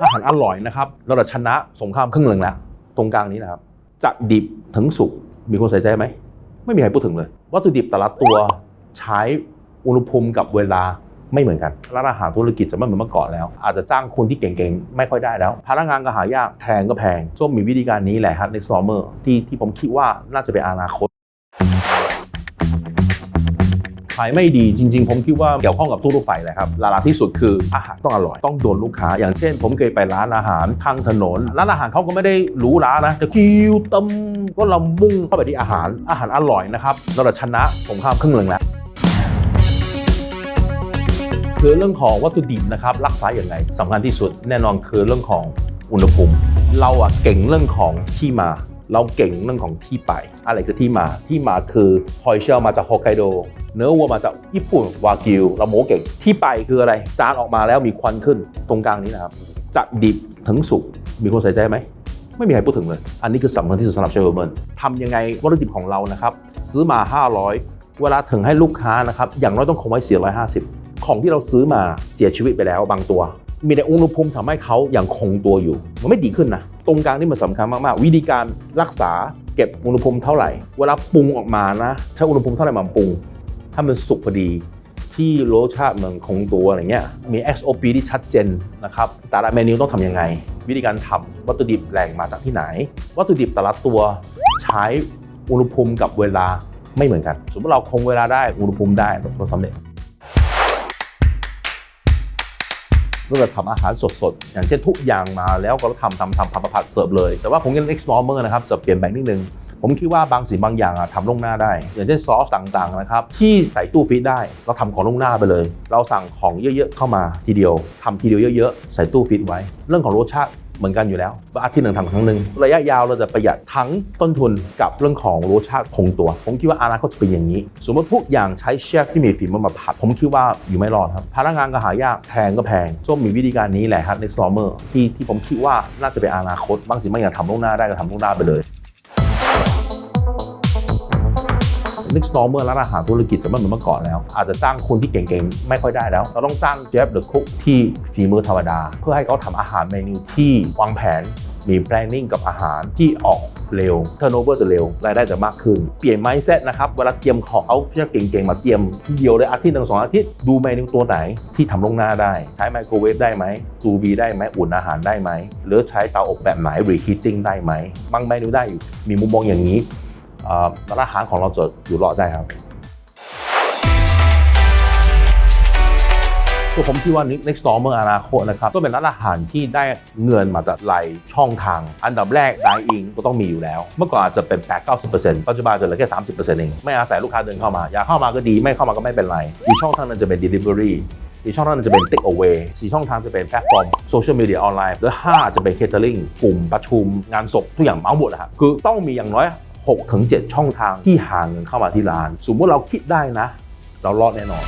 อาหารอร่อยนะครับเราจะชนะสงครามครึ่งหนึ่งแล้วตรงกลางนี้นะครับจะดิบถึงสุกมีคนใส่ใจไหมไม่มีใครพูดถึงเลย วัตถุดิบแต่ละตัวใช้อุณหภูมิกับเวลาไม่เหมือนกันร้านอาหารธุรกิจจะไม่เหมือนเมื่อก่อนแล้ว อาจจะจ้างคนที่เก่งๆ ไม่ค่อยได้แล้ว พนักงานก็หายากแพงก็แพงส้มมีวิธีการนี้แหละครับในซอมเมอร์ที่ที่ผมคิดว่าน่าจะเป็นอนาคตายไม่ดีจริง ๆ ผมคิดว่าเกี่ยวข้องกับทั่วๆไปเลยครับหลักๆที่สุดคืออาหารต้องอร่อย ต้องโดนลูกค้า อย่างเช่น ผมเคยไปร้านอาหารข้างถนนร้านอาหารเขาก็ไม่ได้หรูหรานะแต่คิวเต็มก็เรามุ่งเข้าไปที่อาหารอาหารอร่อยนะครับเราจะชนะสงครามครึ่งหนึ่งแล้วคือเรื่องของวัตถุดิบนะครับรักษาอย่างไรสำคัญที่สุดแน่นอนคือเรื่องของอุณหภูมิ เราอะเก่งเรื่องของที่มา เราเก่งเรื่องของที่ไป อะไรคือที่มาที่มาคือหอยเชลมาจากฮอกไกโด เนื้อวัวมาจากญี่ปุ่นวากิวเราโมเก่งที่ไปคืออะไร จานออกมาแล้วมีควันขึ้นตรงกลางนี้นะครับจะดิบถึงสุกมีคนใส่ใจไหมไม่มีใครพูดถึงเลย อันนี้คือสำคัญที่สุดสำหรับเชลเบิร์นทำยังไงวัตถุดิบของเรานะครับซื้อมา 500 เวลาถึงให้ลูกค้านะครับอย่างน้อยต้องคงไว้ 450 ของที่เราซื้อมาเสียชีวิตไปแล้วบางตัว มีแต่อุณหภูมิทำให้เขายังคงตัวอยู่ มันไม่ดีขึ้นนะ ตรงกลางนี่มันสำคัญมากๆ วิธีการรักษาเก็บอุณหภูมิเท่าไหร่ เวลาปรุงออกมานะใช้อุณหภูมิเท่าไหร่มาปรุง ถ้ามันสุกพอดี ที่รสชาติมันคงตัวอะไรเงี้ย มี SOP ที่ชัดเจนนะครับ แต่ละเมนูต้องทำยังไง วิธีการทำวัตถุดิบแหล่งมาจากที่ไหน วัตถุดิบแต่ละตัวใช้อุณหภูมิกับเวลาไม่เหมือนกัน สมมติเราคงเวลาได้อุณหภูมิได้เราสำเร็จ ก็จะทำอาหารสดๆ อย่างเช่นทุกอย่างมาแล้วก็ทำทำทำผัดผัดเสิร์ฟเลย แต่ว่าผมยัง explore นะครับจะเปลี่ยนแปลงนิดนึงผมคิดว่าบางสิ่งบางอย่างอะทำล่วงหน้าได้ อย่างเช่นซอสต่างๆนะครับที่ใส่ตู้ฟรีซได้เราทำของล่วงหน้าไปเลย เราสั่งของเยอะๆเข้ามาทีเดียวทำทีเดียวเยอะๆ ใส่ตู้ฟรีซไว้ เรื่องของรสชาติ เหมือนกันอยู่แล้วว่าอาทิตย์หนึ่งทำครั้งหนึ่งระยะยาวเราจะประหยัดทั้งต้นทุนกับเรื่องของรสชาติคงตัว ผมคิดว่าอนาคตจะเป็นอย่างนี้ สมมติทุกอย่างใช้เชฟที่มีฝีมือมาผัด ผมคิดว่าอยู่ไม่รอดครับพนักงานก็หายากแพงก็แพงส้มมีวิธีการนี้แหละครับในซอมเมอร์ที่ที่ผมคิดว่าน่าจะเป็นอนาคตบางสิ่งบางอย่างทำล่วงหน้าได้ก็ทำล่วงหน้าไปเลย นึกสตอเมอร์ร้านอาหารธุรกิจจะไม่เหมือนเมื่อก่อนแล้ว อาจจะจ้างคนที่เก่งๆ ไม่ค่อยได้แล้ว เราต้องจ้างเจฟเดอะคุกที่ฝีมือธรรมดา เพื่อให้เขาทำอาหารเมนูที่วางแผนมี planning กับอาหารที่ออกเร็ว turnover จะเร็ว รายได้จะมากขึ้น เปลี่ยน mindset นะครับ เวลาเตรียมของเอาเชื่อเก่งๆ มาเตรียมทีเดียวเลยอาทิตย์หนึ่งสองอาทิตย์ ดูเมนูตัวไหนที่ทำลงหน้าได้ ใช้ไมโครเวฟได้ไหมซูบีได้ไหมอุ่นอาหารได้ไหม หรือใช้เตาอบแบบไหน reheating ได้ไหม บางเมนูได้อยู่ มีมุมมองอย่างนี้ ร้านอาหารของเราจะอยู่รอดได้ครับคือผมคิดว่า next stormer อนาคตนะครับก็เป็นร้านอาหารที่ได้เงินมาจากหลายช่องทาง อันดับแรก dine in ก็ต้องมีอยู่แล้ว เมื่อก่อนอาจจะเป็น 8 90 ปัจจุบันจะเหลือแค่ 30%เอง ไม่อาศัยลูกค้าเดินเข้ามา อยากเข้ามาก็ดี ไม่เข้ามาก็ไม่เป็นไรอีกช่องทางนึงจะเป็น delivery อีกช่องทางนึงจะเป็น take away สี่ช่องทางจะเป็นแพลตฟอร์มโซเชียลมีเดียออนไลน์และห้าจะเป็น catering กลุ่มประชุมงานศพทุกอย่างเมาหมดนะครับคือต้องมีอย่างน้อย 6ถึง7ช่องทางที่หาเงินเข้ามาที่ร้าน สมมติเราคิดได้นะ เรารอดแน่นอน